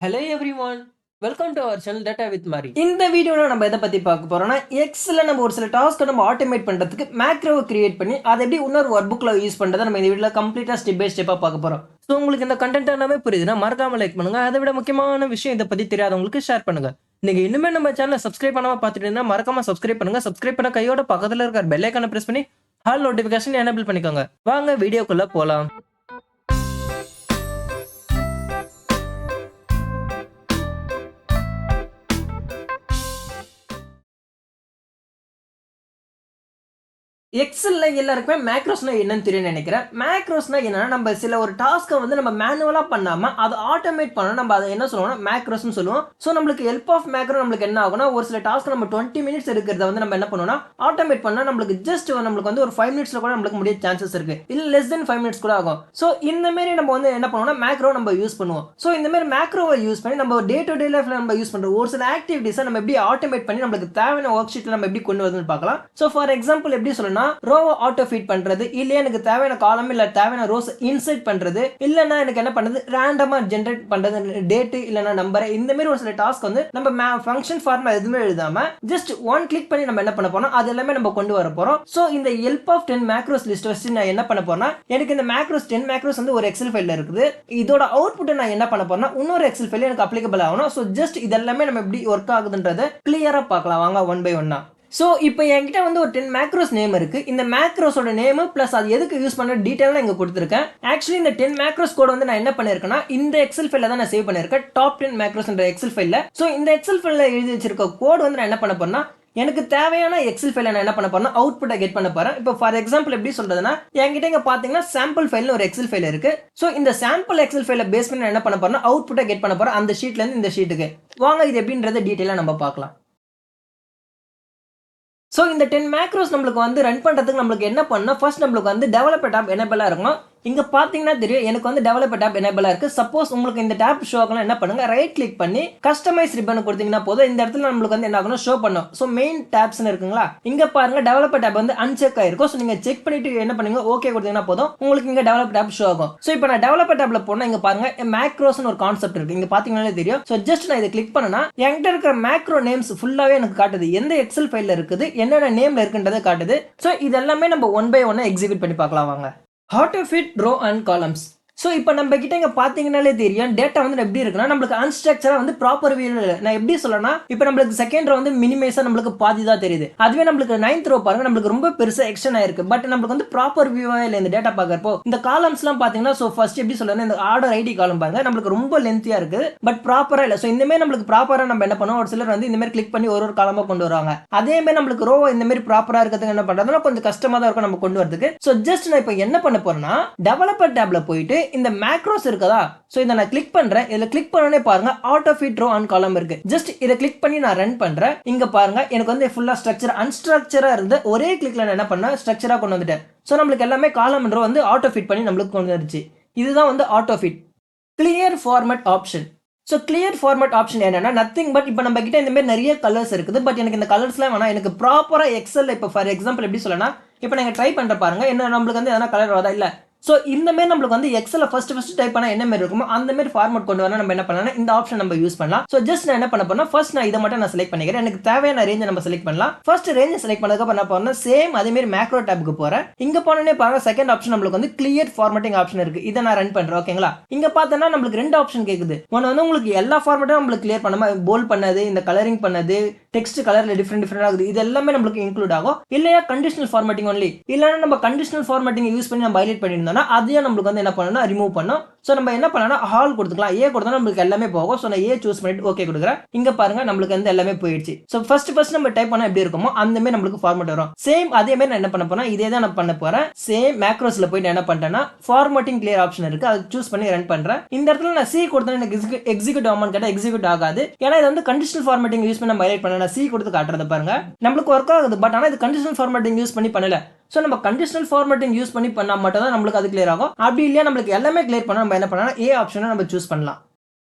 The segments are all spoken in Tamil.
Hello everyone welcome to our channel data with Mari இந்த வீடியோவில் நம்ம எதை பற்றி பார்க்க போகிறோம்னா எக்ஸில் நம்ம ஒரு சில டாஸ்க்கை நம்ம ஆட்டோமேட் பண்ணுறதுக்கு மேக்ரோவை கிரியேட் பண்ணி அதை எப்படி இன்னொரு ஒர்க் புக்கில் யூஸ் பண்ணுறதை நம்ம இந்த வீடியோவில் கம்ப்ளீட்டாக ஸ்டெப் பை ஸ்டெப்பாக பார்க்க போகிறோம் ஸோ உங்களுக்கு இந்த கண்டென்ட் எல்லாமே புரியுதுன்னா மறக்காமல் லைக் பண்ணுங்க. அதை விட முக்கியமான விஷயம் இதை பற்றி தெரியாதவங்களுக்கு ஷேர் பண்ணுங்க. நீங்கள் இன்னுமே நம்ம சேனலை சப்ஸ்கிரைப் பண்ணாமல் பார்த்துட்டு மறக்காமல் சப்ஸ்கிரைப் பண்ணுங்க. சப்ஸ்கிரைப் பண்ண கையோட பக்கத்தில் இருக்கிற பெல்லைக்கான ப்ரெஸ் பண்ணி ஹால் நோட்டிஃபிகேஷன் எனேபிள் பண்ணிக்கோங்க. வாங்க வீடியோக்குள்ளே போகலாம் எக்ஸலில் எல்லாருக்குமே மேக்ரோஸ்னால் என்னன்னு தெரியும் நினைக்கிறேன். மேக்ரோஸ்னால் என்னன்னா நம்ம சில ஒரு டாஸ்க்கை வந்து நம்ம மேனுவலாக பண்ணாமல் அதை ஆட்டோமேட் பண்ண நம்ம அதை என்ன சொல்லுவோம்னா மேக்ரோஸ்னு சொல்லுவோம். ஸோ நம்மளுக்கு ஹெல்ப் ஆஃப் மேக்ரோ நம்மளுக்கு என்ன ஆகும்னா ஒரு சில டாஸ்க் நம்ம டுவெண்ட்டி மினிட்ஸ் இருக்கிறத வந்து நம்ம என்ன பண்ணுவோம்னா ஆட்டோமேட் பண்ணால் நம்மளுக்கு ஜஸ்ட் நம்மளுக்கு வந்து ஒரு ஃபைவ் மினிட்ஸில் கூட நம்மளுக்கு முடிய சான்சஸ் இருக்கு. இல்லை லெஸ் தென் ஃபைவ் மினிட்ஸ் கூட ஆகும். ஸோ இந்தமாரி நம்ம வந்து என்ன பண்ணுவோம்னா மேக்ரோ நம்ம யூஸ் பண்ணுவோம். ஸோ இந்த மாதிரி மேக்ரோவை யூஸ் பண்ணி நம்ம டே டு டே லைஃப்ல நம்ம யூஸ் பண்ணுறோம் ஒரு சில ஆக்டிவிட்டீஸை நம்ம எப்படி ஆட்டோமேட் பண்ணி நம்மளுக்கு தேவையான ஒர்க் ஷீட்டில் நம்ம எப்படி கொண்டு வருதுன்னு பார்க்கலாம். ஸோ ஃபார் எக்ஸாம்பிள் எப்படி பண்ணணும்னா ரோவை ஆட்டோ ஃபீட் பண்றது இல்லையா எனக்கு தேவையான காலம் இல்ல தேவையான ரோஸ் இன்சர்ட் பண்றது இல்லைன்னா எனக்கு என்ன பண்ணுறது ரேண்டமா ஜென்ரேட் பண்றது டேட்டு இல்லைன்னா நம்பர் இந்த மாதிரி ஒரு சில டாஸ்க் வந்து நம்ம ஃபங்க்ஷன் ஃபார்ம்ல எதுவுமே எழுதாம ஜஸ்ட் ஒன் கிளிக் பண்ணி நம்ம என்ன பண்ண போறோம் அது எல்லாமே நம்ம கொண்டு வர போறோம். ஸோ இந்த help of ten macros list வச்சு நான் என்ன பண்ண போறேன்னா எனக்கு இந்த மேக்ரோஸ் டென் மேக்ரோஸ் வந்து ஒரு எக்ஸல் ஃபைலில் இருக்குது. இதோட அவுட்புட்டை நான் என்ன பண்ண போறேன்னா இன்னொரு எக்ஸல் ஃபைல் எனக்கு அப்ளிகபிள் ஆகணும். ஸோ ஜஸ்ட் இதெல்லாமே நம்ம எப்படி ஒர்க் ஆகுதுன்றதை கிளியராக பார்க்கலாம். வாங்க ஒன் பை ஒன்னா ஸோ இப்போ என்கிட்ட வந்து ஒரு டென் மேக்ரோஸ் நேம் இருக்குது இந்த மேக்ரோஸோட நேம் ப்ளஸ் அது எதுக்கு யூஸ் பண்ண டீட்டெயிலாக இங்கே கொடுத்துருக்கேன். ஆக்சுவலி இந்த டென் மேக்ரோஸ் கோட் வந்து நான் என்ன பண்ணியிருக்கேன்னா இந்த எக்ஸல் ஃபைலில் தான் நான் சேவ் பண்ணியிருக்கேன் டாப் டென் மேக்ரோஸ்ன்ற எக்ஸல் ஃபைலில் ஸோ இந்த எக்ஸல் ஃபைலில் எழுதி வச்சிருக்க கோட் வந்து நான் என்ன பண்ண போறேன்னா எனக்கு தேவையான எக்ஸல் ஃபைலை நான் என்ன பண்ண போறேன் அவுட்புட்டை கெட் பண்ண போறேன். இப்போ ஃபார் எக்ஸாம்பிள் எப்படி சொல்றதுன்னா என்கிட்ட இங்க பாத்தீங்கன்னா சாம்பிள் ஃபைல்னு ஒரு எக்ஸல் ஃபைல் இருக்கு. ஸோ இந்த சாம்பிள் எக்ஸல் ஃபைல பேஸ் பண்ணி நான் என்ன பண்ண போறேன் அவுட்புட்டை கெட் பண்ண போறேன் அந்த ஷீட்ல இருந்து இந்த ஷீட்டுக்கு வாங்க இது எப்படின்றத டீட்டெயிலாக நம்ம பார்க்கலாம். ஸோ இந்த டென் மேக்ரோஸ் நம்மளுக்கு வந்து ரன் பண்ணுறதுக்கு நம்மளுக்கு என்ன பண்ணணும்? ஃபர்ஸ்ட் நம்மளுக்கு வந்து டெவலப்பர் ஆப் எனபிளாக இருக்கும் இங்கே பார்த்தீங்கன்னா தெரியும் எனக்கு வந்து டெவலப்பர் டேப் எனேபிளாக இருக்குது சப்போஸ் உங்களுக்கு இந்த டேப் ஷோ ஆகலாம் என்ன பண்ணுங்கள் ரைட் கிளிக் பண்ணி கஸ்டமைஸ் ரிப்பன் கொடுத்தீங்கன்னா போதும். இந்த இடத்துல நம்மளுக்கு வந்து என்ன ஆகணும் ஷோ பண்ணும். ஸோ மெயின் டேப்ஸ்னு இருக்குங்களா? இங்கே பாருங்கள் டெவலப்பர் டேப் வந்து அன்செக் ஆயிருக்கும் ஸோ நீங்கள் செக் பண்ணிட்டு என்ன பண்ணுங்க ஓகே கொடுத்தீங்கன்னா போதும். உங்களுக்கு இங்கே டெவலப் டேப் ஷோ ஆகும். ஸோ இப்போ நான் டெவலப்பர் டேப்ல போனால் இங்கே பாருங்க மேக்ரோஸ்னு ஒரு கான்செப்ட் இருக்கு. இங்கே பார்த்தீங்கன்னா தெரியும். ஸோ ஜஸ்ட் நான் இதை கிளிக் பண்ணனா என்கிட்ட இருக்கிற மேக்ரோ நேம்ஸ் ஃபுல்லாகவே எனக்கு காட்டுது. எந்த எக்ஸல் ஃபைலில் இருக்குது? என்னென்ன நேம்ல இருக்குன்றதை காட்டுது. ஸோ இதெல்லாமே நம்ம ஒன் பை ஒன்னாக எக்ஸிக்யூட் பண்ணி பார்க்கலாம் வாங்க. Auto fit row and columns so இப்போ நம்ம கிட்ட இங்கே பார்த்தீங்கனாலே தெரியும் டேட்டா வந்து எப்படி இருக்குன்னா நம்மளுக்கு அன்ஸ்ட்ரக்சராக வந்து ப்ராப்பர் வியூவில் நான் எப்படி சொல்லனா இப்போ நம்மளுக்கு செகண்ட் ரோ வந்து மினிமைஸாக நம்மளுக்கு பாதி தான் தெரியுது. அதுவே நம்மளுக்கு நைன்த் ரோ பாருங்க நம்மளுக்கு ரொம்ப பெருசாக எக்ஸ்டன் ஆயிருக்கு. பட் நம்மளுக்கு வந்து ப்ராப்பர் வியூவாக இல்லை இந்த டேட்டா பார்க்குறப்போ இந்த காலம்ஸ்லாம் பார்த்தீங்கன்னா ஸோ ஃபர்ஸ்ட் எப்படி சொல்லணும் இந்த ஆர்டர் ஐடி காலம் பாருங்க நம்மளுக்கு ரொம்ப லென்த்தியாக இருக்குது பட் ப்ராப்பராக இல்லை. ஸோ இந்தமாரி நம்மளுக்கு ப்ராப்பராக நம்ம என்ன பண்ணுவோம்? ஒரு சிலர் வந்து இந்த மாதிரி கிளிக் பண்ணி ஒரு ஒரு காலமாக கொண்டு வருவாங்க. அதே மாதிரி நம்மளுக்கு ரோ இந்த மாதிரி ப்ராப்பராக இருக்கிறதுக்கு என்ன பண்ணுறதுனா கொஞ்சம் கஷ்டமாக தான் இருக்கும் நம்ம கொண்டு வரதுக்கு ஸோ ஜஸ்ட் நான் இப்போ என்ன பண்ண போறேன்னா டெவலப்பர் டேப்ல போயிட்டு இந்த மேக்ரோஸ் இருக்கதா? ஸோ இதை நான் கிளிக் பண்றேன். இதில் கிளிக் பண்ணனே பாருங்க auto fit row and column இருக்கு. ஜஸ்ட் இதை கிளிக் பண்ணி நான் ரன் பண்றேன். இங்க பாருங்க எனக்கு வந்து ஃபுல்லா ஸ்ட்ரக்சர் அன்ஸ்ட்ரக்சரா இருந்து ஒரே கிளிக்ல நான் என்ன பண்ணேன்? ஸ்ட்ரக்சரா கொண்டு வந்துட்டேன். ஸோ நம்மளுக்கு எல்லாமே காலம் ரோ வந்து ஆட்டோ ஃபிட் பண்ணி நம்மளுக்கு கொண்டு வந்துருச்சு. இதுதான் வந்து auto fit clear format option so clear format option என்னன்னா நத்திங் பட் இப்போ நம்ம கிட்ட இந்த மாதிரி நிறைய கலர்ஸ் இருக்குது. பட் எனக்கு இந்த கலர்ஸ்லாம் வேணாம். எனக்கு ப்ராப்பராக எக்ஸல் இப்போ ஃபார் எக்ஸாம்பிள் எப்படி சொல்லலாம் இப்போ நீங்கள் ட்ரை பண்ணுற பாருங்க. என்ன நம்மளுக்கு வந்து எதனா கலர் வரதா? இல்லை. ஸோ இந்த மாதிரி நம்மளுக்கு வந்து எக்ஸல ஃபர்ஸ்ட் ஃபர்ஸ்ட் டைப் பண்ணால் என்ன மாதிரி இருக்குமோ அந்த மாதிரி ஃபார்மட் கொண்டு வரணும். நம்ம என்ன பண்ணலாம் இந்த ஆப்ஷன் நம்ம யூஸ் பண்ணலாம். ஸோ ஜஸ்ட் நான் என்ன பண்ண போறேன் ஃபர்ஸ்ட் நான் இதை மட்டும் நான் செலக்ட் பண்ணிக்கிறேன். எனக்கு தேவையான ரேஞ்சை நம்ம செலக்ட் பண்ணலாம். ஃபர்ஸ்ட் ரேஞ்சை செலக்ட் பண்ணதுக்கு என்ன பண்ணணும் சேம் அதே மாதிரி மேக்ரோ டேப்புக்கு போகிறேன் இங்கே போனோடனே பாருங்க செகண்ட் ஆப்ஷன் நம்மளுக்கு வந்து கிளியர் ஃபார்மட்டிங் ஆப்ஷன் இருக்கு. இதை நான் ரன் பண்ணுறேன் ஓகேங்களா இங்கே பார்த்தோன்னா நம்மளுக்கு ரெண்டு ஆப்ஷன் கேட்குது ஒன்று வந்து உங்களுக்கு எல்லா ஃபார்மட்டும் நம்மளுக்கு கிளியர் பண்ணாம போல் பண்ணது இந்த கலரிங் பண்ணது டெக்ஸ்ட் கலரில் டிஃப்ரெண்ட் டிஃப்ரெண்ட் ஆகுது இது எல்லாமே நம்மளுக்கு இன்க்ளூட் ஆகும். இல்லையா கண்டிஷனல் ஃபார்மட்டிங் ஒன்லி இல்லைன்னா நம்ம கண்டிஷனல் ஃபார்மட்டிங் யூஸ் பண்ணி நம்ம ஹைலைட் பண்ணியிருந்தோம்னா அதையும் நம்மளுக்கு வந்து என்ன பண்ணணும் ரிமூவ் பண்ணும் ஸோ நம்ம என்ன பண்ணலாம் ஹால் கொடுத்துக்கலாம். ஏ கொடுத்தா நம்மளுக்கு எல்லாமே போகும். ஸோ நான் ஏ சூஸ் பண்ணிட்டு ஓகே கொடுக்குறேன். இங்க பாருங்க நம்மளுக்கு வந்து எல்லாமே போயிடுச்சு. ஸோ ஃபர்ஸ்ட் ஃபர்ஸ்ட் நம்ம டைப் பண்ணால் எப்படி இருக்குமோ அந்த மாதிரி நம்மளுக்கு ஃபார்மேட் வரும். சேம் அதே மாதிரி நான் என்ன பண்ண போறேன் இதே தான் நான் பண்ண போறேன். சேம் மேக்ரோஸ்ல போயிட்டு என்ன பண்ணிட்டேன்னா ஃபார்மேட்டிங் கிளியர் ஆப்ஷன் இருக்கு. அதை சூஸ் பண்ணி ரன் பண்றேன். இந்த இடத்துல நான் சி கொடுத்தா எனக்கு எக்ஸிக்யூட் ஆகுமான்னு கேட்டால் எக்ஸிக்யூட் ஆகாது. ஏன்னா இது வந்து கண்டிஷனல் ஃபார்மேட்டிங் யூஸ் பண்ணி நம்ம ஹைலைட் பண்ண நான் சி கொடுத்து காட்டுறத பாருங்க. நம்மளுக்கு ஒர்க் ஆகுது பட் ஆனால் இது கண்டிஷனல் ஃபார்மேட்டிங் யூஸ் பண்ணி பண்ணல. ஸோ நம்ம கண்டிஷனல் ஃபார்மேட்டிங் யூஸ் பண்ணி பண்ணால் மட்டும் தான் நம்மளுக்கு அது கிளியர் ஆகும். அப்படி இல்லையா நம்மளுக்கு எல்லாமே கிளியர் பண்ணால் நம்ம என்ன பண்ணலாம்? ஏ ஆப்ஷனை நம்ம சூஸ் பண்ணலாம்.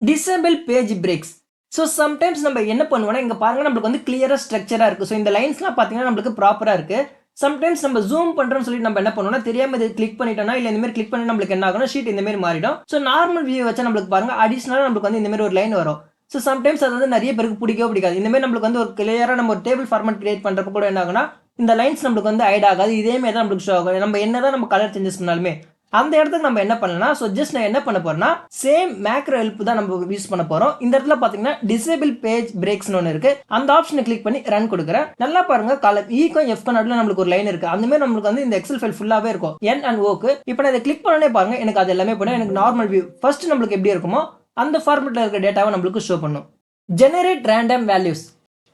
Disable page breaks so sometimes நம்ம என்ன பண்ணுவோம்னா இங்கே பாருங்க நம்மளுக்கு வந்து கிளியராக ஸ்ட்ரக்சராக இருக்குது ஸோ இந்த லைன்ஸ்லாம் பார்த்தீங்கன்னா நம்மளுக்கு ப்ராப்பராக இருக்குது சம்டைம்ஸ் நம்ம ஜூம் பண்ணுறோம்னு சொல்லி நம்ம என்ன பண்ணுவோம்னா தெரியாம இது கிளிக் பண்ணிட்டோம்னா இல்லை இந்த மாதிரி கிளிக் பண்ணி நம்மளுக்கு என்ன ஆகணும் ஷீட் இந்த மாதிரி மாறிடும். ஸோ நார்மல் வியூ வச்சா நம்மளுக்கு பாருங்க அடிஷ்னலாக நம்மளுக்கு வந்து இந்த மாதிரி ஒரு லைன் வரும். ஸோ சம்டைம்ஸ் அது வந்து நிறைய பேருக்கு பிடிக்கவே பிடிக்காது. இந்த மாதிரி நம்மளுக்கு வந்து ஒரு கிளியராக நம்ம ஒரு டேபிள் ஃபார்மேட் கிரியேட் பண்ணுறப்ப கூட என்ன ஆகும்னா இந்த லைன்ஸ் நம்மளுக்கு வந்து ஐட் ஆகாது. இதே மாதிரி தான் நம்மளுக்கு ஷோ ஆகும். நம்ம என்ன தான் நம்ம கலர் சேஞ்சஸ் பண்ணாலுமே அந்த இடத்துக்கு நம்ம என்ன பண்ணலாம் ஸோ ஜஸ்ட் நான் என்ன பண்ண போறேன்னா சேம் மேக்ரோ ஹெல்ப் தான் நம்ம யூஸ் பண்ண போறோம். இந்த இடத்துல பாத்தீங்கன்னா டிசேபிள் பேஜ் பிரேக்ஸ்னு ஒன்று இருக்கு. அந்த ஆப்ஷனை கிளிக் பண்ணி ரன் கொடுக்குறேன். நல்லா பாருங்க காலம் ஈக்கும் e எஃப் நடுவில் நம்மளுக்கு ஒரு லைன் இருக்கு. அந்த மாதிரி நம்மளுக்கு வந்து இந்த எக்ஸல் ஃபைல் ஃபுல்லாவே இருக்கும். என் அண்ட் ஓக்கு இப்போ நான் இதை கிளிக் பண்ணனே பாருங்க எனக்கு அது எல்லாமே பண்ணும் எனக்கு நார்மல் வியூ ஃபர்ஸ்ட் நம்மளுக்கு எப்படி இருக்குமோ அந்த ஃபார்மெட்ல இருக்க டேட்டாவை நம்மளுக்கு ஷோ பண்ணும். ஜெனரேட் ரேண்டம் வேல்யூஸ்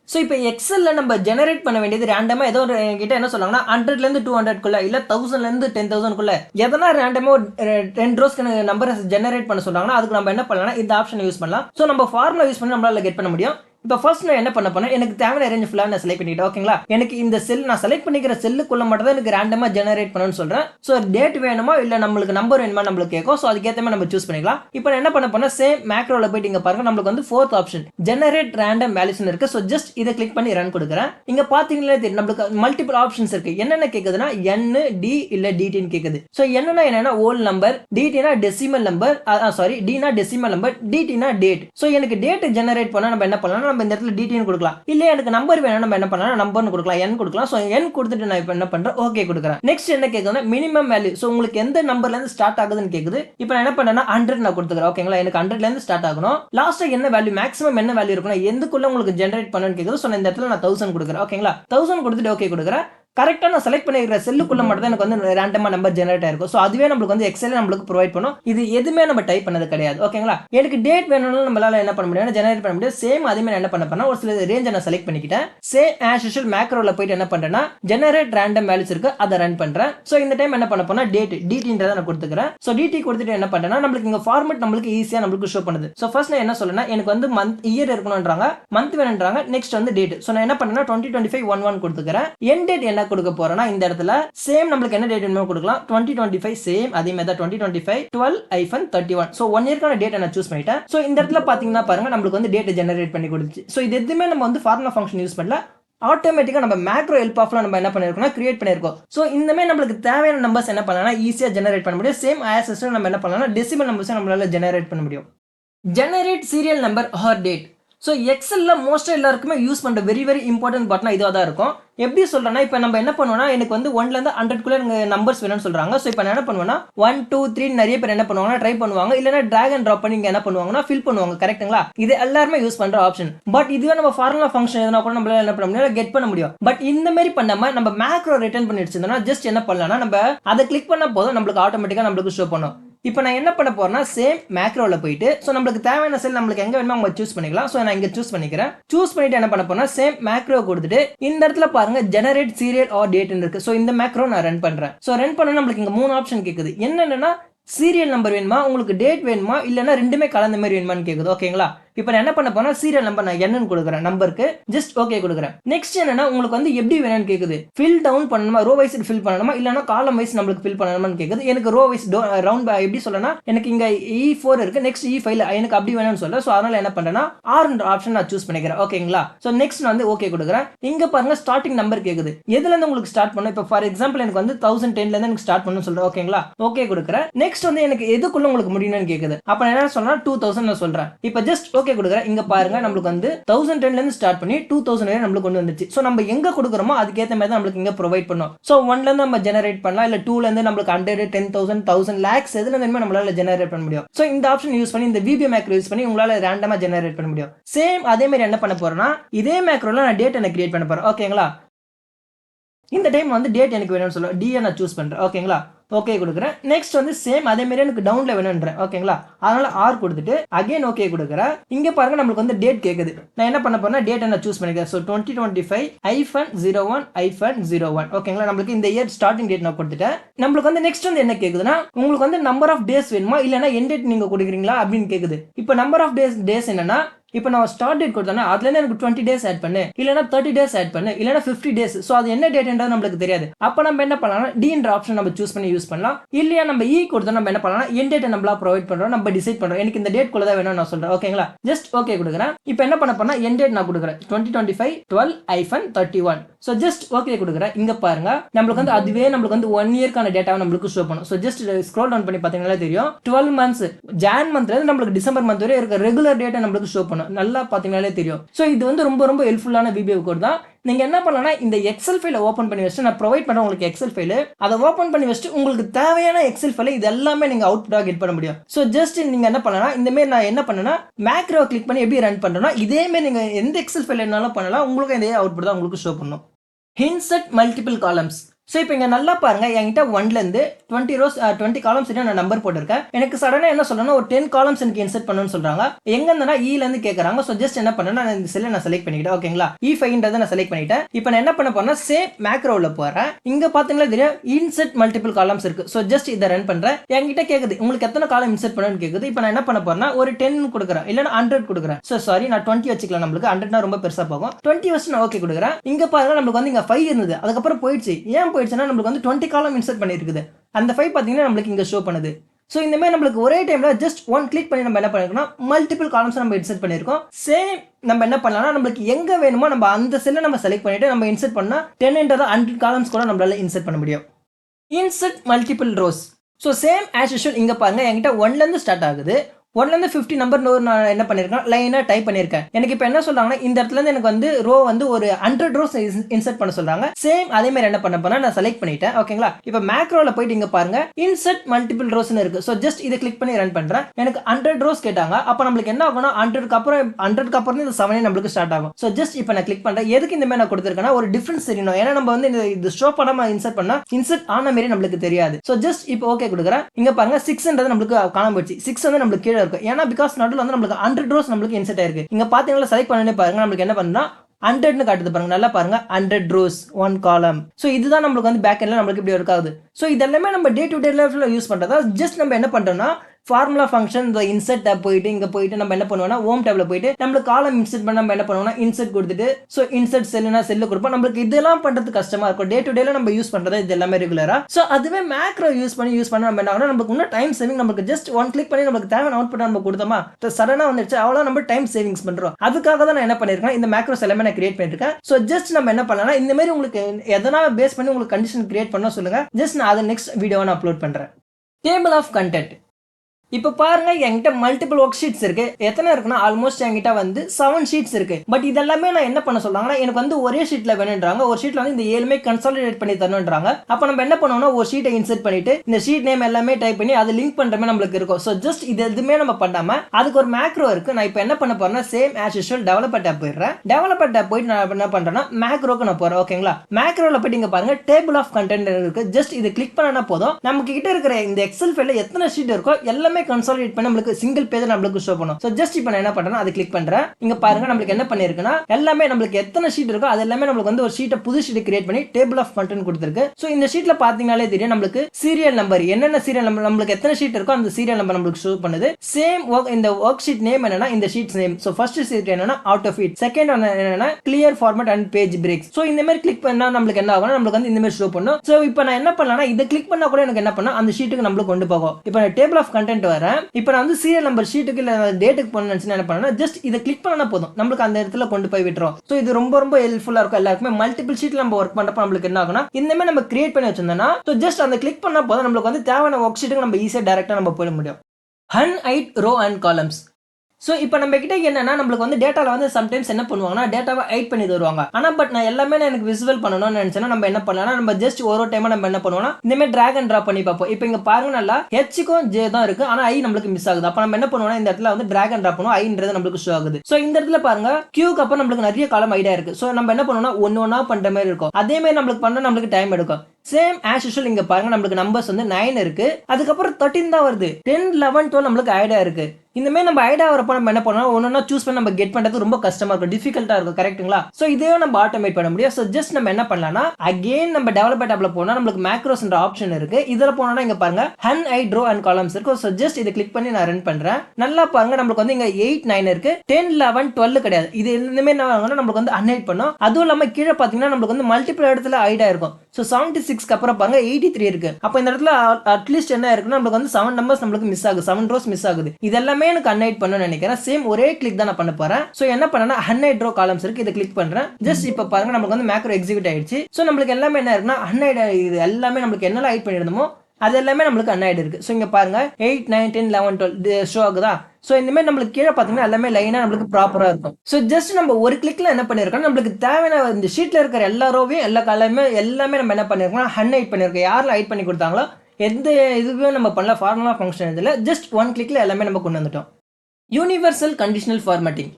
ஸோ இப்போ எக்ஸலில் நம்ம ஜெனரேட் பண்ண வேண்டியது ரேண்டமாக ஏதோ ஒரு கிட்ட என்ன சொல்லுவாங்கன்னா ஹண்ட்ரட்லேருந்து டூ ஹண்ட்ரட்குள்ள இல்லை தௌசண்ட்லேருந்து டென் தௌசண்ட்குள்ளே எதனா ரேண்டமாக ஒரு டென் ரோஸ்க்கு நம்பரை ஜெனரேட் பண்ண சொன்னாங்கன்னா அதுக்கு நம்ம என்ன பண்ணலாம் இந்த ஆப்ஷனை யூஸ் பண்ணலாம். ஸோ நம்ம ஃபார்முலா யூஸ் பண்ணி நம்மளால கெட் பண்ண முடியும். இப்போ ஃபர்ஸ்ட் நான் என்ன பண்ண போனேன் எனக்கு தேவையான ரேஞ்ச் ஃபுல்லாக நான் செலக்ட் பண்ணிட்டேன் ஓகேங்களா எனக்கு இந்த செல் நான் செலக்ட் பண்ணிக்கிற செல்லுக்குள்ள மட்டும் தான் எனக்கு ரேண்டமாக ஜெனரேட் பண்ணணும்னு சொல்கிறேன் ஸோ டேட் வேணுமா இல்லை நம்மளுக்கு நம்பர் வேணுமா நம்மளுக்கு கேட்கும். ஸோ அதுக்கேற்ற மாதிரி நம்ம சூஸ் பண்ணிக்கலாம். இப்போ நான் என்ன பண்ண போனால் சேம் மேக்ரோவில் போயிட்டு இங்கே பாருங்க நம்மளுக்கு வந்து ஃபோர்த் ஆப்ஷன் ஜெனரேட் ரேண்டம் வேல்யூஸ்னு இருக்குது ஸோ ஜஸ்ட் இதை கிளிக் பண்ணி ரன் கொடுக்குறேன். இங்கே பார்த்தீங்களே தெரியும் நம்மளுக்கு மல்டிபிள் ஆப்ஷன்ஸ் இருக்குது என்னென்ன கேட்குதுன்னா என் டி இல்லை டிடின்னு கேட்குது ஸோ என்னன்னா என்னன்னா ஓல் நம்பர் டிடினா டெசிமல் நம்பர் சாரி டினா டெசிமல் நம்பர் டிடினா டேட் ஸோ எனக்கு டேட் ஜெனரேட் பண்ணால் நம்ம என்ன பண்ணலாம் நம்ம இந்த இடத்துல டீட்டெயில் கொடுக்கலாம். இல்லை எனக்கு நம்பர் வேணும் நம்ம என்ன பண்ணலாம்? நம்பர்னு கொடுக்கலாம் என் கொடுக்கலாம். ஸோ என் கொடுத்துட்டு நான் இப்போ என்ன பண்ணுறேன் ஓகே கொடுக்குறேன். நெக்ஸ்ட் என்ன கேட்குதுன்னா மினிமம் வேல்யூ ஸோ உங்களுக்கு எந்த நம்பர்லேருந்து ஸ்டார்ட் ஆகுதுன்னு கேட்குது இப்போ நான் என்ன பண்ணேன்னா ஹண்ட்ரட் நான் கொடுத்துக்கிறேன். ஓகேங்களா எனக்கு ஹண்ட்ரட்லேருந்து ஸ்டார்ட் ஆகணும். லாஸ்ட்டாக என்ன வேல்யூ மேக்ஸிமம் என்ன வேல்யூ இருக்கணும் எதுக்குள்ள உங்களுக்கு ஜென்ரேட் பண்ணணும்னு கேட்குது ஸோ நான் இந்த இடத்துல நான் தௌசண்ட் கொடுக்குறேன். ஓகேங்களா தௌசண்ட் கொடுத்துட்டு ஓகே கொடுக்குறேன். கரெக்டாக நான் செலக்ட் பண்ணிக்கிற செல்லுக்குள்ள மட்டும் தான் எனக்கு வந்து ரேண்டமாக நம்பர் ஜெனரேட் ஆயிருக்கும். ஸோ அதுவே நம்மளுக்கு வந்து எக்ஸலே நம்மளுக்கு ப்ரொவைட் பண்ணும். இது எதுவுமே நம்ம டைப் பண்ணது கிடையாது. ஓகேங்களா எனக்கு டேட் வேணும்னு நம்மளால என்ன பண்ண முடியும்? ஜெனரேட் பண்ண முடியும். சேம் அதே மாதிரி என்ன பண்ண பண்ணா ஒரு சில ரேஞ்சை நான் செலக்ட் பண்ணிக்கிட்டேன். சேம் ஆஸ் யூஷுவல் மேக்ரோவில் போயிட்டு என்ன பண்ணுறேன்னா ஜெனரேட் ரேண்டம் வேல்யூஸ் இருக்கு. அதை ரன் பண்ணுறேன் ஸோ இந்த டைம் என்ன பண்ண போனால் டேட் டிடின்றதை நான் கொடுத்துக்கிறேன். ஸோ டிடி கொடுத்துட்டு என்ன பண்ணுறேன்னா நம்மளுக்கு இங்கே ஃபார்மெட் நம்மளுக்கு ஈஸியாக நம்மளுக்கு ஷோ பண்ணுது. ஸோ ஃபர்ஸ்ட் நான் என்ன சொல்லணும்னா எனக்கு வந்து மந்த் இயர் இருக்கணும்ன்றாங்க. மந்த் வேணுன்றாங்க நெக்ஸ்ட் வந்து டேட் ஸோ நான் என்ன பண்ணேன்னா twenty twenty five one one கொடுத்துக்கிறேன். என் டேட் என்ன கொடுக்க போறேன்னா இந்த இடத்துல சேம் நம்மளுக்கு என்ன டேட் வேணுமோ கொடுக்கலாம். டுவெண்ட்டி டுவெண்ட்டி ஃபைவ் சேம் அதே மாதிரி தான் twenty twenty five twelve hyphen thirty one so one இயர்க்கான date நான் சூஸ் பண்ணிட்டேன். ஸோ இந்த இடத்துல பார்த்தீங்கன்னா பாருங்க நம்மளுக்கு வந்து டேட்டை ஜெனரேட் பண்ணி கொடுத்துச்சு. ஸோ இது எதுவுமே நம்ம வந்து ஃபார்முலா ஃபங்க்ஷன் யூஸ் பண்ணல. ஆட்டோமேட்டிக்காக நம்ம மேக்ரோ ஹெல்ப் ஆஃப்ல நம்ம என்ன பண்ணிருக்கோம்னா கிரியேட் பண்ணிருக்கோம். ஸோ இந்த மாதிரி நம்மளுக்கு தேவையான நம்பர்ஸ் என்ன பண்ணலாம் ஈஸியாக ஜெனரேட் பண்ண முடியும். சேம் ஆஸ் நம்ம என்ன பண்ணலாம் டெசிமல் நம்பர்ஸ் நம்மளால ஜெனரேட் பண்ண முடியும். Generate serial number or date so எக்ஸல்ல மோஸ்ட்டாக எல்லாருக்குமே யூஸ் பண்ணுற வெரி வெரி இம்பார்ட்டன்ட் பட்னா இதுவாக தான் இருக்கும். எப்படி சொல்கிறேன்னா இப்போ நம்ம என்ன பண்ணுவோம்னா எனக்கு வந்து ஒன்லேருந்து ஹண்ட்ரட்குள்ளே எனக்கு நம்பர்ஸ் வேணும்னு சொல்கிறாங்க ஸோ இப்போ நான் என்ன பண்ணுவேன்னா ஒன் டூ த்ரீ நிறைய பேர் என்ன பண்ணுவாங்கன்னா ட்ரை பண்ணுவாங்க. இல்லைனா ட்ராக் அண்ட் ட்ராப் பண்ணி இங்கே என்ன பண்ணுவாங்கன்னா ஃபில் பண்ணுவாங்க. கரெக்ட்டுங்களா இது எல்லாருமே யூஸ் பண்ணுற ஆப்ஷன் பட் இதுவே நம்ம ஃபார்முலா ஃபங்க்ஷன் எதனா கூட நம்மளால என்ன பண்ண முடியும் கெட் பண்ண முடியும். பட் இந்த மாதிரி பண்ணாமல் நம்ம மேக்ரோ ரிட்டர்ன் பண்ணி வச்சிருந்தோம்னா ஜஸ்ட் என்ன பண்ணலாம்னா நம்ம அதை கிளிக் பண்ண போதும். நம்மளுக்கு ஆட்டோமேட்டிக்காக நம்மளுக்கு ஷோ பண்ணும். இப்போ நான் என்ன பண்ண போறேன்னா சேம் மேக்ரோவில் போயிட்டு ஸோ நம்மளுக்கு தேவையான செல் நம்மளுக்கு எங்க வேணுமோ அவங்க சூஸ் பண்ணிக்கலாம். ஸோ நான் இங்க சூஸ் பண்ணிக்கிறேன். சூஸ் பண்ணிட்டு என்ன பண்ண போறேன்னா சேம் மேக்ரோ கொடுத்துட்டு இந்த இடத்துல பாருங்க ஜெனரேட் சீரியல் ஆர் டேட் இருக்கு. ஸோ இந்த மேக்ரோ நான் ரன் பண்றேன். ஸோ ரன் பண்ண நம்மளுக்கு இங்க மூணு ஆப்ஷன் கேட்குது என்னென்னா சீரியல் நம்பர் வேணுமா? உங்களுக்கு டேட் வேணுமா? இல்லைன்னா ரெண்டுமே கலந்த மாதிரி வேணுமான்னு கேட்குது ஓகேங்களா இப்போ நான் என்ன பண்ண போனா சீரியல் நம்பர் நான் என்னன்னு கொடுக்குறேன் நம்பருக்கு ஜஸ்ட் ஓகே கொடுக்குறேன். நெக்ஸ்ட் என்னன்னா உங்களுக்கு வந்து எப்படி வேணும்னு கேக்குது. ஃபில் டவுன் பண்ணணுமா? ரோ வைஸ் ஃபில் பண்ணணுமா? இல்லைனா காலம் வைஸ் நம்மளுக்கு ஃபில் பண்ணணுமான்னு கேக்குது. எனக்கு ரோ வைஸ் ரவுண்ட் எப்படி சொல்லனா எனக்கு இங்க e இ ஃபோர் இருக்கு நெக்ஸ்ட் இ ஃபைவ் எனக்கு அப்படி வேணும்னு சொல்ல ஸோ அதனால என்ன பண்றேன்னா ஆறுன்ற ஆப்ஷன் நான் சூஸ் பண்ணிக்கிறேன். ஓகேங்களா ஸோ நெக்ஸ்ட் நான் வந்து ஓகே கொடுக்குறேன். இங்க பாருங்க ஸ்டார்டிங் நம்பர் கேக்குது. எதுல இருந்து உங்களுக்கு ஸ்டார்ட் பண்ணும் இப்போ ஃபார் எக்ஸாம்பிள் எனக்கு வந்து தௌசண்ட் டென்ல இருந்து எனக்கு ஸ்டார்ட் பண்ணணும்னு சொல்றேன். ஓகேங்களா ஓகே கொடுக்குறேன். நெக்ஸ்ட் வந்து எனக்கு எதுக்குள்ள உங்களுக்கு முடியும்னு கேக்குது. அப்ப நான் என்ன சொல்றேன் டூ தௌசண்ட் நான் சொல்றேன். இப்போ ஜஸ்ட் ஓகே கொடுக்குறேன். இங்க பாருங்க நம்மளுக்கு வந்து தௌசண்ட் டென்ல இருந்து ஸ்டார்ட் பண்ணி டூ தௌசண்ட் வரை நம்மளுக்கு கொண்டு வந்துச்சு ஸோ நம்ம எங்க கொடுக்குறோமோ அதுக்கேற்ற மாதிரி தான் நம்மளுக்கு இங்க ப்ரொவைட் பண்ணும். ஸோ ஒன்ல இருந்து நம்ம ஜெனரேட் பண்ணலாம் இல்ல டூல இருந்து நம்மளுக்கு hundred ten thousand thousand lakhs எதுல இருந்துமே நம்மளால ஜெனரேட் பண்ண முடியும். ஸோ இந்த ஆப்ஷன் யூஸ் பண்ணி இந்த விபிஓ மேக்ரோ யூஸ் பண்ணி உங்களால ரேண்டமா ஜெனரேட் பண்ண முடியும். சேம் அதே மாதிரி என்ன பண்ண போறேன்னா இதே மேக்ரோல நான் டேட் எனக்கு கிரியேட் பண்ண போறேன். ஓகேங்களா இந்த டைம் வந்து டேட் எனக்கு வேணும்னு சொல்ல. டிஏ நான் சூஸ் பண்றேன். ஓகேங்களா ஓகே கொடுக்குறேன். நெக்ஸ்ட் வந்து சேம் அதே மாதிரி எனக்கு டவுன்ல வேணும்ன்றேன். ஓகேங்களா அதனால ஆர் கொடுத்துட்டு அகைன் ஓகே கொடுக்குறேன். இங்க பாருங்க நம்மளுக்கு வந்து டேட் கேக்குது. நான் என்ன பண்ண போறேன்னா டேட் நான் சூஸ் பண்ணிக்கிறேன் so twenty twenty five hyphen zero one hyphen zero one ஓகேங்களா நம்மளுக்கு இந்த இயர் ஸ்டார்டிங் டேட் நான் கொடுத்துட்டேன். நம்மளுக்கு வந்து நெக்ஸ்ட் வந்து என்ன கேக்குதுன்னா உங்களுக்கு வந்து நம்பர் ஆஃப் டேஸ் வேணுமா? இல்லைன்னா என் டேட் நீங்க கொடுக்குறீங்களா? அப்படின்னு கேக்குது. இப்போ நம்பர் ஆஃப் டேஸ் டேஸ் என்னன்னா இப்போ நான் ஸ்டார்ட் டேட் கொடுத்தேன்னா அதுலேருந்து எனக்கு டுவெண்ட்டி டேஸ் ஆட் பண்ணு. இல்லைனா தேர்ட்டி டேஸ் ஆட் பண்ணு. இல்லைனா ஃபிஃப்டி டேஸ் ஸோ அது என்ன டேட்ன்றது நம்மளுக்கு தெரியாது. அப்போ நம்ம என்ன பண்ணலாம் டீன்ற ஆப்ஷன் நம்ம சூஸ் பண்ணி யூஸ் பண்ணலாம். இல்லையா நம்ம இ கொடுத்தா நம்ம என்ன பண்ணலாம் என் டேட்டை நம்மளா ப்ரொவைட் பண்ணுறோம் நம்ம டிசைட் பண்ணுறோம் எனக்கு இந்த டேட் குள்ள தான் வேணும் நான் சொல்கிறேன் ஓகேங்களா ஜஸ்ட் ஓகே கொடுக்குறேன். இப்போ என்ன பண்ண போனால் என் டேட் நான் கொடுக்குறேன். Twenty twenty five twelve hyphen thirty one so just okay கொடுக்குறேன். இங்கே பாருங்க. நம்மளுக்கு வந்து அதுவே நம்மளுக்கு வந்து ஒன் இயர்க்கான டேட்டாவை நம்மளுக்கு ஷோ பண்ணும். ஸோ ஜஸ்ட் ஸ்க்ரோல் டவுன் பண்ணி பார்த்தீங்கன்னா தெரியும். டுவெல் மந்த்ஸ் ஜான் மந்த்லேருந்து நம்மளுக்கு டிசம்பர் மந்த் வரை இருக்க ரெகுலர் டேட்டை நம்மளுக்கு ஷோ பண்ணும். நல்லா பார்த்தீங்கனாலே தெரியும். ஸோ இது வந்து ரொம்ப ரொம்ப ஹெல்ப்ஃபுல்லான விபிஓ கோட் தான். நீங்க என்ன பண்ணலாம்னா இந்த எக்ஸல் ஃபைலை ஓப்பன் பண்ணி வச்சுட்டு நான் ப்ரொவைட் பண்றேன் உங்களுக்கு எக்ஸல் ஃபைல் அதை ஓப்பன் பண்ணி வச்சுட்டு உங்களுக்கு தேவையான எக்ஸல் ஃபைல் இது எல்லாமே நீங்க அவுட்புட்டாக கெட் பண்ண முடியும். ஸோ ஜஸ்ட் நீங்க என்ன பண்ணலாம் இந்தமாரி நான் என்ன பண்ணேன்னா மேக்ரோ கிளிக் பண்ணி எப்படி ரன் பண்றேன்னா இதே நீங்கள் நீங்க எந்த எக்ஸல் ஃபைல் என்னாலும் பண்ணலாம். உங்களுக்கு இதே அவுட்புட் தான் உங்களுக்கு ஷோ பண்ணும். இன்செட் மல்டிபிள் காலம்ஸ் ஸோ இப்போ இங்கே நல்லா பாருங்க என்கிட்ட ஒன்லேருந்து டுவெண்ட்டி ரோஸ் டுவெண்ட்டி காலம்ஸ் நான் நம்பர் போட்டிருக்கேன். எனக்கு சடனாக என்ன சொல்லணும் ஒரு டென் காலம்ஸ் எனக்கு இன்சர்ட் பண்ணணும்னு சொல்கிறாங்க எங்கேருந்துனா e இலேருந்து கேட்குறாங்க ஸோ ஜஸ்ட் என்ன பண்ணேன் நான் இந்த செல்லை நான் செலக்ட் பண்ணிக்கிட்டேன். ஓகேங்களா இ e ஃபைன்றதை நான் செலக்ட் பண்ணிட்டேன். இப்போ நான் என்ன பண்ண போறேன்னா சேம் மேக்ரோவில் போகிறேன் இங்கே பார்த்தீங்கன்னா தெரியும் இன்சர்ட் மல்டிபிள் காலம்ஸ் இருக்குது ஸோ ஜஸ்ட் இதை ரன் பண்ணுறேன் என்கிட்ட கேட்குது உங்களுக்கு எத்தனை காலம் இன்சர்ட் பண்ணணும்னு கேட்குது இப்போ நான் என்ன பண்ண போறேன்னா ஒரு டென் கொடுக்குறேன். இல்லைனா ஹண்ட்ரட் கொடுக்குறேன். ஸோ சாரி நான் டுவெண்ட்டி வச்சுக்கலாம் நம்மளுக்கு. ஹண்ட்ரட்னா ரொம்ப பெருசாக போகும். டுவெண்ட்டி வச்சு நான் ஓகே கொடுக்குறேன். இங்கே பாருங்க நம்மளுக்கு வந்து இங்கே ஃபைவ் இருந்தது. அதுக்கப்புறம் போயிடுச்சு. ஏன் போயிடுச்சுன்னா நம்மளுக்கு வந்து டுவெண்ட்டி காலம் இன்சர்ட் பண்ணிருக்குது அந்த ஃபைவ் பார்த்தீங்கன்னா நம்மளுக்கு இங்க ஷோ பண்ணுது. ஸோ இந்த மாதிரி நம்மளுக்கு ஒரே டைம்ல ஜஸ்ட் ஒன் கிளிக் பண்ணி நம்ம என்ன பண்ணிருக்கோம்னா மல்டிபிள் காலம்ஸ் நம்ம இன்சர்ட் பண்ணியிருக்கோம். சேம் நம்ம என்ன பண்ணலாம்னா நம்மளுக்கு எங்க வேணுமோ நம்ம அந்த செல்லை நம்ம செலக்ட் பண்ணிட்டு நம்ம இன்சர்ட் பண்ணா டென் இன்டர் ஹண்ட்ரட் காலம்ஸ் கூட நம்மளால இன்சர்ட் பண்ண முடியும். Insert multiple rows so same as usual இங்கே பாருங்க என்கிட்ட ஒன்லேருந்து ஸ்டார்ட் ஆகுது. ஒன்லேருந்து ஃபிஃப்டி நம்பர் நான் என்ன பண்ணியிருக்கேன் லைனாக டைப் பண்ணியிருக்கேன் எனக்கு இப்போ என்ன சொல்றாங்கன்னா இந்த இடத்துல எனக்கு வந்து ரோ வந்து ஒரு ஹண்ட்ரட் ரோஸ் இன்சர்ட் பண்ண சொல்கிறாங்க சேம் அதே மாதிரி என்ன பண்ண நான் செலக்ட் பண்ணிட்டேன். ஓகேங்களா இப்போ மேக்ரோவில் போயிட்டு இங்கே பாருங்க. இன்சர்ட் மல்டிபிள் ரோஸ்னு இருக்கு. ஸோ ஜஸ்ட் இதை கிளிக் பண்ணி ரன் பண்ணுறேன் எனக்கு ஹண்ட்ரட் ரோஸ் கேட்டாங்க. அப்போ நம்மளுக்கு என்ன ஆகும்னா ஹண்ட்ரட்க்கு அப்புறம் ஹண்ட்ரட்க்கு அப்புறம் இந்த செவனே நம்மளுக்கு ஸ்டார்ட் ஆகும். ஸோ ஜஸ்ட் இப்போ நான் கிளிக் பண்ணுறேன் எதுக்கு இந்த மாதிரி நான் கொடுத்துருக்கேன்னா ஒரு டிஃபரன்ஸ் தெரியணும். ஏன்னா நம்ம வந்து இந்த இது ஷோ பண்ணாம இன்சர்ட் பண்ணால் இன்சர்ட் ஆன மாதிரி நம்மளுக்கு தெரியாது. ஸோ ஜஸ்ட் இப்போ ஓகே கொடுக்குறேன். இங்கே பாருங்க சிக்ஸ்ன்றது நம்மளுக்கு காணாம போச்சு சிக்ஸ் வந்து நம்மளுக்கு கீழே இருக்கும். ஏன்னா பிகாஸ் நடுவில் வந்து நம்மளுக்கு ஹண்ட்ரட் ரோஸ் நம்மளுக்கு இன்செர்ட் ஆயிருக்கு. இங்க பாத்தீங்கன்னா செலக்ட் பண்ணனே பாருங்க. நம்மளுக்கு என்ன பண்ணுன்னா ஹண்ட்ரட்னு காட்டுது பாருங்க. நல்லா பாருங்க. Hundred rows one column so இதுதான் நம்மளுக்கு வந்து பேக் எண்ட்ல நம்மளுக்கு இப்படி ஒர்க் ஆகுது. ஸோ இதெல்லாமே நம்ம டே டு டே லைஃப்ல யூஸ் பண்ணுறதா ஜஸ்ட் நம்ம என்ன பண்றோம்னா ஃபார்முலா ஃபங்க்ஷன் இந்த இன்சர்ட் டேப் போயிட்டு இங்க போயிட்டு நம்ம என்ன பண்ணுவோம்னா ஹோம் டேப்ல போயிட்டு நம்மளுக்கு காலம் இன்சர்ட் பண்ண நம்ம என்ன பண்ணுவோம்னா இன்சர்ட் கொடுத்துட்டு ஸோ இன்சர்ட் செல்லுனா செல்லு கொடுப்போம். நம்மளுக்கு இதெல்லாம் பண்றது கஷ்டமா இருக்கும். டே டு டேல நம்ம யூஸ் பண்றது இது எல்லாமே ரெகுலரா ஸோ அதுவே மேக்ரோ யூஸ் பண்ணி யூஸ் பண்ண நம்ம என்ன ஆகும்னா நமக்கு இன்னும் டைம் சேவிங் நமக்கு ஜஸ்ட் ஒன் கிளிக் பண்ணி நமக்கு தேவையான பண்ண நம்ம கொடுத்தோமா சடனா வந்துருச்சு அவ்வளோ நம்ம டைம் சேவிங்ஸ் பண்றோம். அதுக்காக தான் நான் என்ன பண்ணிருக்கேன் இந்த மேக்ரோஸ் எல்லாமே நான் கிரியேட் பண்ணிருக்கேன். ஸோ ஜஸ்ட் நம்ம என்ன பண்ணலாம் இந்த மாதிரி உங்களுக்கு எதனா பேஸ் பண்ணி உங்களுக்கு கண்டிஷன் கிரியேட் பண்ண சொல்லுங்க. ஜஸ்ட் நான் அதை நெக்ஸ்ட் வீடியோவை நான் அப்லோட் பண்றேன். டேபிள் ஆஃப் கண்டென்ட் இப்போ பாருங்க என்கிட்ட மல்டிபிள் ஒர்க் ஷீட்ஸ் இருக்கு. எத்தனை இருக்குன்னா ஆல்மோஸ்ட் என்கிட்ட வந்து செவன் ஷீட்ஸ் இருக்கு. பட் இதெல்லாமே நான் என்ன பண்ண சொல்றாங்கன்னா எனக்கு வந்து ஒரே ஷீட்ல வேணுன்றாங்க ஒரு ஷீட்ல வந்து இந்த ஏழுமே கன்சாலிடேட் பண்ணி தரணுன்றாங்க அப்போ நம்ம என்ன பண்ணுவோம்னா ஒரு ஷீட்டை இன்சர்ட் பண்ணிட்டு இந்த ஷீட் நேம் எல்லாமே டைப் பண்ணி அதை லிங்க் பண்ற மாதிரி நம்மளுக்கு இருக்கும். ஸோ ஜஸ்ட் இது எதுவுமே நம்ம பண்ணாம அதுக்கு ஒரு மேக்ரோ இருக்கு. நான் இப்போ என்ன பண்ண போறேன்னா same as usual developer tab போயிடுறேன். டெவலப்பர் டேப் போயிட்டு நான் என்ன பண்றேன்னா மேக்ரோக்கு நான் போறேன். ஓகேங்களா மேக்ரோல போயிட்டு இங்க பாருங்க டேபிள் ஆஃப் கண்டென்ட் இருக்கு. ஜஸ்ட் இது கிளிக் பண்ணனா போதும். நமக்கு கிட்ட இருக்கிற இந்த எக்ஸல் ஃபைல எத்தனை ஷீட் இருக்கோ எல்லாமே கன்சாலிடேட் பண்ணி நம்மளுக்கு சிங்கிள் பேஜ் நம்மளுக்கு ஷோ பண்ணும். ஸோ ஜஸ்ட் இப்போ நான் என்ன பண்றேன்னா அதை கிளிக் பண்றேன். இங்க பாருங்க நம்மளுக்கு என்ன பண்ணிருக்குன்னா எல்லாமே நம்மளுக்கு எத்தனை ஷீட் இருக்கோ அது எல்லாமே நம்மளுக்கு வந்து ஒரு ஷீட்டை புது ஷீட் கிரியேட் பண்ணி டேபிள் ஆஃப் கண்டென்ட் கொடுத்துருக்கு. ஸோ இந்த ஷீட்ல பாத்தீங்கனாலே தெரியும் நம்மளுக்கு சீரியல் நம்பர் என்னென்ன சீரியல் நம்பர் நம்மளுக்கு எத்தனை ஷீட் இருக்கோ அந்த சீரியல் நம்பர் நம்மளுக்கு ஷோ பண்ணுது. சேம் ஒர்க் இந்த ஒர்க் ஷீட் நேம் என்னன்னா இந்த sheet name so first sheet என்னன்னா அவுட் ஆஃப் இட் செகண்ட் என்னன்னா clear format and page breaks so இந்த மாதிரி கிளிக் பண்ணா நம்மளுக்கு என்ன ஆகும் நம்மளுக்கு வந்து இந்த மாதிரி ஷோ பண்ணும். ஸோ இப்போ நான் என்ன பண்ணலாம்னா இதை கிளிக் பண்ணா கூட எனக்கு என்ன பண்ணா அந்த ஷீட்டுக்கு நம்மளுக்கு கொண்டு போகும். இப்போ டேபிள் ஆஃப் கண்டென்ட் வரேன். இப்போ நான் வந்து சீரியல் நம்பர் ஷீட்டுக்கு இல்லை டேட்டுக்கு பண்ணணும்னு என்ன பண்ணா ஜஸ்ட் இதை கிளிக் பண்ணா போதும். நம்மளுக்கு அந்த இடத்துல கொண்டு போய் விட்டுரும். ஸோ இது ரொம்ப ரொம்ப ஹெல்ப்ஃபுல்லா இருக்கும் எல்லாருக்குமே. மல்டிபிள் ஷீட் நம்ம ஒர்க் பண்றப்ப நம்மளுக்கு என்ன ஆகும்னா இந்த நம்ம கிரியேட் பண்ணி வச்சிருந்தோம்னா ஸோ ஜஸ்ட் அந்த கிளிக் பண்ணா போதும். நம்மளுக்கு வந்து தேவையான ஒர்க் ஷீட்டுக்கு நம்ம ஈஸியாக டேரெக்டாக நம்ம போயிட முடியும். Unhide row and columns so இப்போ நம்ம கிட்ட என்னன்னா நம்மளுக்கு வந்து டேட்டாவில் வந்து சம்டைம்ஸ் என்ன பண்ணுவாங்கன்னா டேட்டாவை எயிட் பண்ணி தருவாங்க. ஆனால் பட் நான் எல்லாமே நான் எனக்கு விசுவல் பண்ணணும்னு நினச்சேன்னா நம்ம என்ன பண்ணலாம் நம்ம ஜஸ்ட் ஒரு டைமாக நம்ம என்ன பண்ணுவோம்னா இந்தமாதிரி ட்ராக் அண்ட் ட்ராப் பண்ணி பார்ப்போம். இப்போ இங்கே பாருங்க நல்லா ஹெச்சுக்கும் ஜே தான் இருக்கு. ஆனால் ஐ நம்மளுக்கு மிஸ் ஆகுது. அப்போ நம்ம என்ன பண்ணுவோம்னா இந்த இடத்துல வந்து ட்ராக் அண்ட் ட்ராப் பண்ணுவோம். ஐன்றது நம்மளுக்கு ஷோ ஆகுது. ஸோ இந்த இடத்துல பாருங்க கியூக்கு அப்புறம் நம்மளுக்கு நிறைய காலம் ஐடியா இருக்கு ஸோ நம்ம என்ன பண்ணுவோம்னா ஒன்று ஒன்றா பண்ணுற மாதிரி இருக்கும். அதே மாதிரி நம்மளுக்கு பண்ண நம்மளுக்கு டைம் எடுக்கும். சேம் ஆஸ் யூஷுவல் இங்க பாருங்க நம்மளுக்கு நம்பர்ஸ் வந்து நைன் இருக்கு. அதுக்கப்புறம் தேர்ட்டின் தான் வருது. டென் லெவன் டுவெல் நம்மளுக்கு ஐடியா இருக்கு. இந்த மாதிரி நம்ம ஐடியா வரப்போ நம்ம என்ன பண்ணோம் ஒன்றா சூஸ் பண்ணி நம்ம கெட் பண்றது ரொம்ப கஷ்டமா இருக்கும். டிஃபிகல்ட்டா இருக்கும் கரெக்ட்டுங்களா சோ இதையும் நம்ம ஆட்டோமேட் பண்ண முடியும். ஸோ ஜஸ்ட் நம்ம என்ன பண்ணலாம்னா அகைன் நம்ம டெவலப் டேப்ல போனா நம்மளுக்கு மேக்ரோஸ்ன்ற ஆப்ஷன் இருக்கு. இதுல போனோம்னா இங்க பாருங்க ஹன் ஐ ட்ரோ அண்ட் காலம்ஸ் இருக்கு ஸோ ஜஸ்ட் இதை கிளிக் பண்ணி நான் ரன் பண்றேன். நல்லா பாருங்க நம்மளுக்கு வந்து இங்க எயிட் நைன் இருக்கு. டென் லெவன் டுவெல் கிடையாது. இது இனிமே என்ன ஆகும்னா நம்மளுக்கு வந்து அன்ஹைட் பண்ணும். அதுவும் இல்லாம கீழே பாத்தீங்கன்னா நம்மளுக்கு வந்து மல்டிபிள் இடத்துல ஐடியா இருக்கும். ஸோ செவன்டி சிக்ஸ்க்கு அப்புறம் பாருங்க எயிட்டி த்ரீ இருக்கு. அப்போ இந்த இடத்துல அட்லீஸ்ட் என்ன இருக்குன்னா நம்மளுக்கு வந்து செவன் நம்பர்ஸ் நம்மளுக்கு மிஸ் ஆகுது. செவன் ரோஸ் மிஸ் ஆகுது. இது எல்லாமே எனக்கு அன்ஹைட் பண்ணணும்னு நினைக்கிறேன். சேம் ஒரே கிளிக் தான் நான் பண்ண போறேன். ஸோ என்ன பண்ணேன்னா அன்ஹைட் ரோ காலம்ஸ் இருக்கு. இதை கிளிக் பண்றேன். ஜஸ்ட் இப்போ பாருங்க நமக்கு வந்து மேக்ரோ எக்ஸிக்யூட் ஆயிடுச்சு. ஸோ நம்மளுக்கு எல்லாமே என்ன இருக்குன்னா அன்ஹைட் இது எல்லாமே நம்மளுக்கு என்னெல்லாம் ஹைட் பண்ணியிருந்தோமோ அது எல்லாமே நம்மளுக்கு அன்ஹைட் இருக்கு. ஸோ இங்கே பாருங்க eight nine ten eleven twelve show ஆகுதா? ஸோ இந்த மாதிரி நம்மளுக்கு கீழே பார்த்தீங்கன்னா எல்லாமே லைனாக நம்மளுக்கு ப்ராப்பராக இருக்கும். ஸோ ஜஸ்ட் நம்ம ஒரு கிளிக்கில் என்ன பண்ணியிருக்கோம் நம்மளுக்கு தேவையான இந்த ஷீட்டில் இருக்கிற எல்லா ரோவையும் எல்லா கலருமே எல்லாமே நம்ம என்ன பண்ணியிருக்கோம் ஹைட் பண்ணியிருக்கோம் யாரில் ஹைட் பண்ணி கொடுத்தாங்களோ எந்த இதுவும் நம்ம பண்ணல ஃபார்முலா ஃபங்க்ஷன் இதில் ஜஸ்ட் ஒன் கிளிக்கில் எல்லாமே நம்ம கொண்டு வந்துட்டோம். யூனிவர்சல் கண்டிஷனல் ஃபார்மேட்டிங்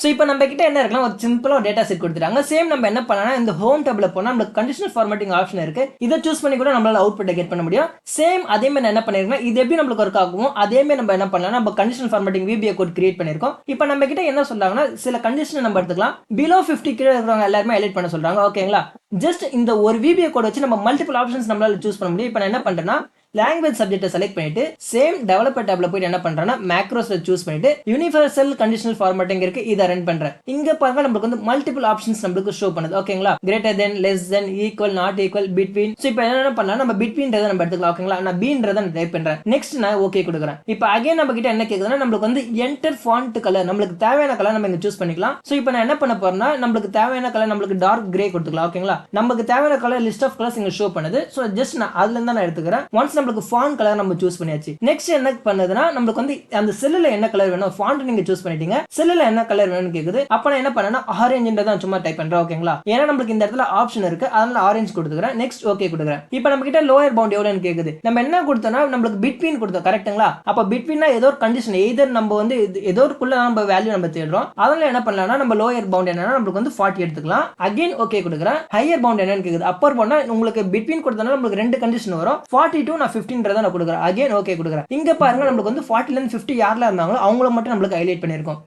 ஸோ இப்போ நம்ம கிட்ட என்ன இருக்கலாம் ஒரு சிம்பிளாக ஒரு டேட்டா செட் கொடுத்துட்டாங்க. சேம் நம்ம என்ன பண்ணலாம் இந்த ஹோம் டேபிள் போனால் நம்மளுக்கு கண்டிஷனல் ஃபார்மேட்டிங் ஆப்ஷன் இருக்கு. இதை சூஸ் பண்ணி கூட நம்மளால அவுட்புட்டை கெட் பண்ண முடியும். சேம் அதே மாதிரி என்ன பண்ணிருக்கோம் இது எப்படி நம்மளுக்கு ஒர்க் ஆகும் அதே மாதிரி நம்ம என்ன பண்ணலாம் நம்ம conditional formatting VBA code create பண்ணிருக்கோம். இப்போ நம்ம கிட்ட என்ன சொல்றாங்கன்னா சில கண்டிஷன் நம்ம எடுத்துக்கலாம். பிலோ ஃபிஃப்டி கீழே இருக்கிறவங்க எல்லாருமே ஹைலைட் பண்ண சொல்றாங்க. ஓகேங்களா ஜஸ்ட் இந்த ஒரு விபிஏ கோட் வச்சு நம்ம மல்டிபிள் ஆப்ஷன்ஸ் நம்மளால சூஸ் பண்ண முடியும். இப்போ நான் என்ன பண்றேன்னா லாங்குவேஜ் சப்ஜெக்ட்டை செலக்ட் பண்ணிட்டு சேம் டெவலப்பர் டேப்ல போயிட்டு என்ன பண்றேன்னா மேக்ரோஸ்ல சூஸ் பண்ணிட்டு யூனிவர்சல் கண்டிஷனல் ஃபார்மேட்டிங் இருக்கு இதை ரன் பண்றேன். இங்க பாருங்க நம்மளுக்கு வந்து மல்டிபிள் ஆப்ஷன்ஸ் நம்மளுக்கு ஷோ பண்ணுது. ஓகேங்களா greater than less than equal not equal between so இப்போ என்ன பண்ணலாம்? நம்ம பிட்வீன்றதை நம்ம எடுத்துக்கலாம் ஓகேங்களா நான் பீன்றதை நான் டைப் பண்றேன். நெக்ஸ்ட் நான் ஓகே கொடுக்குறேன். இப்போ அகைன் நம்ம கிட்ட என்ன கேக்குதுன்னா நம்மளுக்கு வந்து என்டர் ஃபாண்ட் கலர் நம்மளுக்கு தேவையான கலர் நம்ம இங்க சூஸ் பண்ணிக்கலாம். ஸோ இப்போ நான் என்ன பண்ண போறேன்னா நம்மளுக்கு தேவையான கலர் நம்மளுக்கு டார்க் கிரே கொடுத்துக்கலாம் ஓகேங்களா நமக்கு தேவையான கலர் லிஸ்ட் ஆஃப் கலர்ஸ் இங்க ஷோ பண்ணுது. ஸோ ஜஸ்ட் நான் அதுல இருந்து நான் எடுத்துக்கிறேன். ஒன்ஸ் நம்மளுக்கு ஃபாண்ட் கலர் நம்ம சூஸ் பண்ணியாச்சு. நெக்ஸ்ட் என்ன பண்ணுதுன்னா நம்மளுக்கு வந்து அந்த செல்லுல என்ன கலர் வேணும் ஃபாண்ட் நீங்க சூஸ் பண்ணிட்டீங்க. செல்லுல என்ன கலர் வேணும்னு கேக்குது. அப்ப நான் என்ன பண்ணேன்னா ஆரஞ்சுன்றதான் சும்மா டைப் பண்றேன் ஓகேங்களா ஏன்னா நம்மளுக்கு இந்த இடத்துல ஆப்ஷன் இருக்கு. அதனால ஆரஞ்சு கொடுத்துக்கிறேன். நெக்ஸ்ட் ஓகே கொடுக்குறேன். இப்போ நம்ம கிட்ட லோயர் பவுண்ட் எவ்வளோன்னு கேக்குது. நம்ம என்ன கொடுத்தோம்னா நம்மளுக்கு பிட்வீன் கொடுத்தோம் கரெக்ட்டுங்களா அப்ப பிட்வீன்னா ஏதோ ஒரு கண்டிஷன் எய்தர் நம்ம வந்து ஏதோ ஒருக்குள்ள நம்ம வேல்யூ நம்ம தேடுறோம். அதனால என்ன பண்ணலாம்னா நம்ம லோயர் பவுண்ட் என்னன்னா நம்மளுக்கு வந்து ஃபார்ட்டி எடுத்துக்கலாம். அகைன் ஓகே கொடுக்குறேன். ஹையர் பவுண்ட் என்னன்னு கேக்குது. அப்பர் பவுண்ட்னா உங்களுக்கு பிட்வீன் கொடுத்தனால நம்மளுக்கு ரெண்டு கண்டிஷன் வரும். ஃபார்ட்டி டூ நான் ஃபிஃப்டின்றத நான் கொடுக்குறேன். அகேன் ஓகே கொடுக்குறேன். இங்க பாருங்க நம்மளுக்கு வந்து ஃபார்ட்டிலேருந்து ஃபிஃப்டி யாரில் இருந்தாங்களோ அவங்கள மட்டும் நம்மளுக்கு ஹைலைட் பண்ணியிருக்கோம்.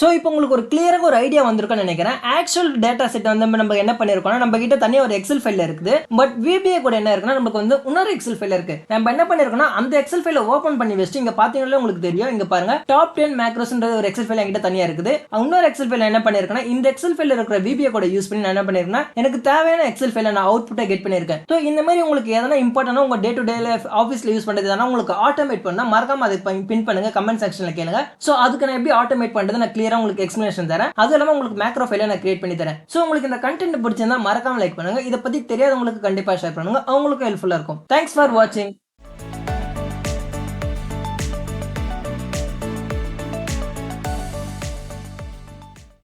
ஸோ இப்போ உங்களுக்கு ஒரு கிளியராக ஒரு ஐடியா வந்திருக்கும்னு நினைக்கிறேன். ஆக்சுவல் டேட்டா செட் வந்து நம்ம என்ன பண்ணியிருக்கோம்னா நம்ம கிட்ட தனியாக ஒரு எக்ஸல் ஃபைல் இருக்குது. பட் விபிஏ கூட என்ன இருக்குன்னா நமக்கு வந்து இன்னொரு எக்ஸல் ஃபைல் இருக்கு. நம்ம என்ன பண்ணிருக்கோம்னா அந்த எக்ஸல் ஃபைல ஓப்பன் பண்ணி வச்சுட்டு இங்க பாத்தீங்கன்னா உங்களுக்கு தெரியும். இங்க பாருங்க டாப் டென் மேக்ரோஸ்ன்ற ஒரு எக்ஸல் ஃபைல் என்கிட்ட தனியா இருக்குது. இன்னொரு எக்ஸல் ஃபைல என்ன பண்ணிருக்கேன்னா இந்த எக்ஸல் ஃபைல இருக்கிற விபிஏ கூட யூஸ் பண்ணி நான் என்ன பண்ணிருக்கேன்னா எனக்கு தேவையான எக்ஸல் ஃபைல நான் அவுட்புட்டை கெட் பண்ணிருக்கேன். ஸோ இந்த மாதிரி உங்களுக்கு எதனா இம்பார்ட்டன்ட் உங்க டே டு டே ஆஃபீஸ்ல யூஸ் பண்றது எதனா உங்களுக்கு ஆட்டோமேட் பண்ணா மறக்காம அதை பின் பண்ணுங்க கமெண்ட் செக்ஷன்ல கேளுங்க. ஸோ அதுக்கு நான் எப்படி ஆட்டோமேட் பண்றது நான் கிளியர் உங்களுக்கு எக்ஸ்பிளேஷன் தரேன். அது இல்லாம உங்களுக்கு மேக்ரோ ஃபைல நான் கிரியேட் பண்ணி தரேன். ஸோ உங்களுக்கு இந்த கண்டென்ட் பிடிச்சிருந்தா மறக்காம லைக் பண்ணுங்க. இதை பத்தி தெரியாதவங்களுக்கு கண்டிப்பா ஷேர் பண்ணுங்க. அவங்களுக்கும் ஹெல்ப்ஃபுல்லா இருக்கும். தேங்க்ஸ் ஃபார் வாட்சிங்